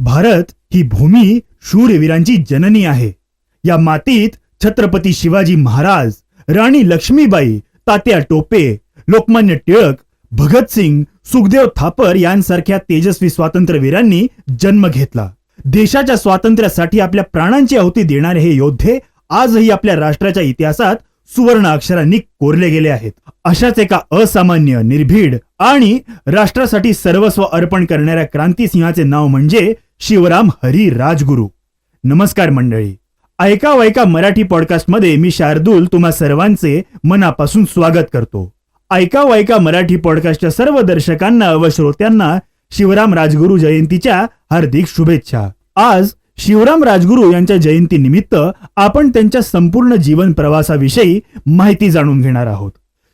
भारत ही भूमी शूरवीरांची जननी आहे. या मातीत छत्रपती शिवाजी महाराज राणी लक्ष्मीबाई तात्या टोपे लोकमान्य टिळक भगतसिंग सुखदेव थापर यांसारख्या तेजस्वी स्वातंत्र्यवीरांनी जन्म घेतला. देशाच्या स्वातंत्र्यासाठी आपल्या प्राणांची आहुती देणारे हे योद्धे आजही आपल्या राष्ट्राच्या इतिहासात सुवर्ण अक्षरांनी कोरले गेले आहेत. अशाच एका असामान्य निर्भीड आणि राष्ट्रासाठी सर्वस्व अर्पण करणाऱ्या क्रांतिसिंहाचे नाव म्हणजे शिवराम हरी राजगुरू. नमस्कार मंडळी. ऐका वैका मराठी पॉडकास्टमध्ये मी शार्दूल तुम्हा सर्वांचे मनापासून स्वागत करतो. ऐका वैका मराठी पॉडकास्टच्या सर्व दर्शकांना व श्रोत्यांना शिवराम राजगुरू जयंतीच्या हार्दिक शुभेच्छा. आज शिवराम राजगुरू यांच्या जयंतीनिमित्त आपण त्यांच्या संपूर्ण जीवन प्रवासाविषयी माहिती जाणून घेणार आहोत.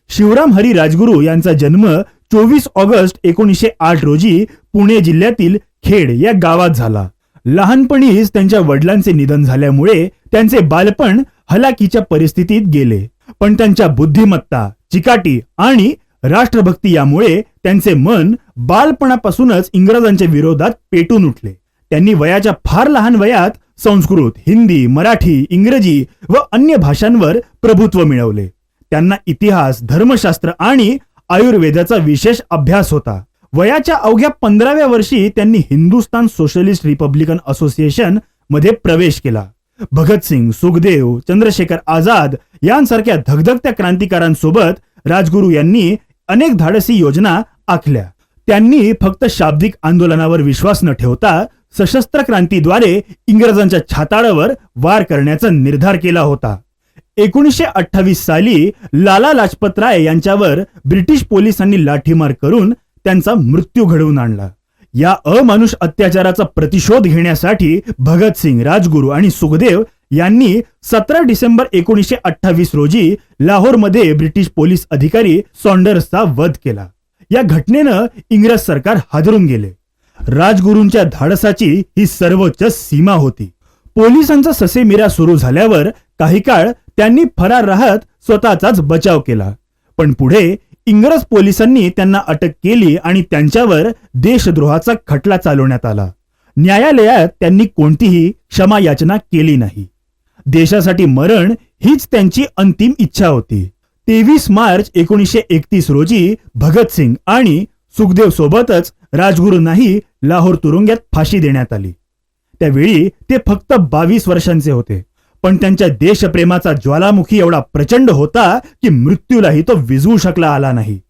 शिवराम हरी राजगुरू यांचा जन्म चोवीस ऑगस्ट एकोणीसशे आठ रोजी पुणे जिल्ह्यातील खेड या गावात झाला. लहानपणीच त्यांच्या वडिलांचे निधन झाल्यामुळे त्यांचे बालपण हलाकीच्या परिस्थितीत गेले. पण त्यांच्या बुद्धिमत्ता चिकाटी आणि राष्ट्रभक्ती यामुळे त्यांचे मन बालपणापासूनच इंग्रजांच्या विरोधात पेटून उठले. त्यांनी वयाच्या फार लहान वयात संस्कृत हिंदी मराठी इंग्रजी व अन्य भाषांवर प्रभुत्व मिळवले. त्यांना इतिहास धर्मशास्त्र आणि आयुर्वेदाचा विशेष अभ्यास होता. वयाच्या अवघ्या पंधराव्या वर्षी त्यांनी हिंदुस्तान सोशलिस्ट रिपब्लिकन असोसिएशनमध्ये प्रवेश केला. भगतसिंग सुखदेव चंद्रशेखर आझाद यांसारख्या धगधगत्या क्रांतिकारांसोबत राजगुरू यांनी अनेक धाडसी योजना आखल्या. त्यांनी फक्त शाब्दिक आंदोलनावर विश्वास न ठेवता सशस्त्र क्रांतीद्वारे इंग्रजांच्या छाताळावर वार करण्याचा निर्धार केला होता. एकोणीसशे अठ्ठावीस साली लाला लाजपत राय यांच्यावर ब्रिटिश पोलिसांनी लाठीमार करून त्यांचा मृत्यू घडवून आणला. या अमानुष अत्याचाराचा प्रतिशोध घेण्यासाठी भगतसिंग राजगुरू आणि सुखदेव यांनी सतरा डिसेंबर एकोणीसशे अठ्ठावीस रोजी लाहोरमध्ये ब्रिटिश पोलीस अधिकारी सॉन्डर्सचा वध केला. या घटनेनं इंग्रज सरकार हादरून गेले. राजगुरूंच्या धाडसाची ही सर्वोच्च सीमा होती. पोलिसांचा ससेमिरा सुरू झाल्यावर काही काळ त्यांनी फरार राहत स्वतःचाच बचाव केला. पण पुढे इंग्रज पोलिसांनी त्यांना अटक केली आणि त्यांच्यावर देशद्रोहाचा खटला चालवण्यात आला. न्यायालयात त्यांनी कोणतीही क्षमा याचना केली नाही. देशासाठी मरण हीच त्यांची अंतिम इच्छा होती. तेवीस मार्च एकोणीसशे एकतीस रोजी भगतसिंग आणि सुखदेव सोबतच राजगुरूंनाही लाहोर तुरुंगात फाशी देण्यात आली. त्यावेळी ते फक्त बावीस वर्षांचे होते. पण त्यांच्या देशप्रेमाचा ज्वालामुखी एवढा प्रचंड होता की मृत्यूलाही तो विजवू शकला आला नाही.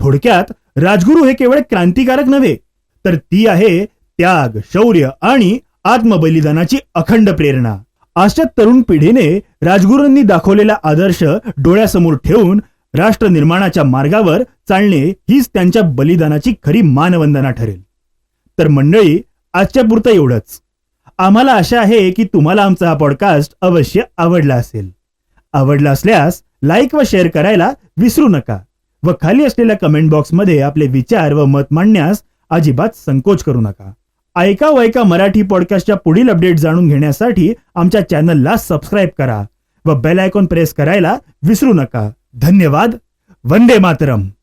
थोडक्यात राजगुरू हे केवळ क्रांतिकारक नव्हे तर ती आहे त्याग शौर्य आणि आत्मबलिदानाची अखंड प्रेरणा. आजच्या तरुण पिढीने राजगुरूंनी दाखवलेला आदर्श डोळ्यासमोर ठेवून राष्ट्र निर्माणाच्या मार्गावर चालणे हीच त्यांच्या बलिदानाची खरी मानवंदना ठरेल. तर मंडळी आजच्या पुरतं एवढंच. आम्हाला आशा आहे की तुम्हाला आमचा हा पॉडकास्ट अवश्य आवडला असेल. आवडला असल्यास लाईक व शेअर करायला विसरू नका व खाली असलेल्या कमेंट बॉक्समध्ये आपले विचार व मत मांडण्यास अजिबात संकोच करू नका. ऐका वैका मराठी पॉडकास्टच्या पुढील अपडेट जाणून घेण्यासाठी आमच्या चॅनलला सबस्क्राईब करा व बेल आयकॉन प्रेस करायला विसरू नका. ધન્યવાદ વંદે માતરમ